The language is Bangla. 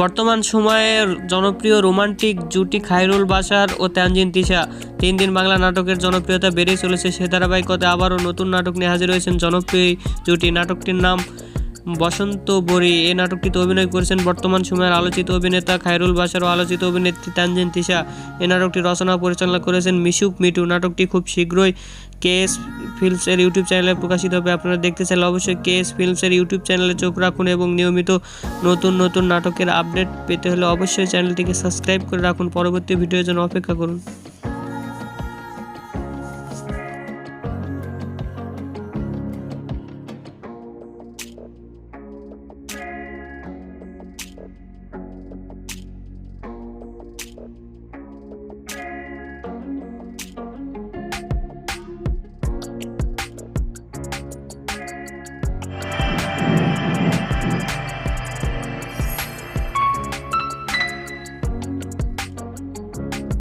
বর্তমান সময়ের জনপ্রিয় রোমান্টিক জুটি খাইরুল বাসার ও তানজিন তিশা। তিন দিন বাংলা নাটকের জনপ্রিয়তা বেড়েই চলেছে সে ধারাবাহিকতে আবারও নতুন নাটক নিয়ে হাজির হয়েছেন জনপ্রিয় জুটি। নাটকটির নাম বসন্ত বরি এই নাটকটিতে অভিনয় করেছেন বর্তমান সময়ের আলোচিত অভিনেতা খায়রুল বাশার ও আলোচিত অভিনেত্রী তানজিন তিশা। এ নাটকটি রচনা পরিচালনা করেছেন মিশুক মিটু নাটকটি খুব শীঘ্রই কেএস ফিল্মসের ইউটিউব চ্যানেলে প্রকাশিত হবে। আপনারা দেখতে চাইলে অবশ্যই কেএস ফিল্মসের ইউটিউব চ্যানেলে চোখ রাখুন এবং নিয়মিত নতুন নতুন নাটকের আপডেট পেতে হলে অবশ্যই চ্যানেলটিকে সাবস্ক্রাইব করে রাখুন। পরবর্তী ভিডিওর জন্য অপেক্ষা করুন।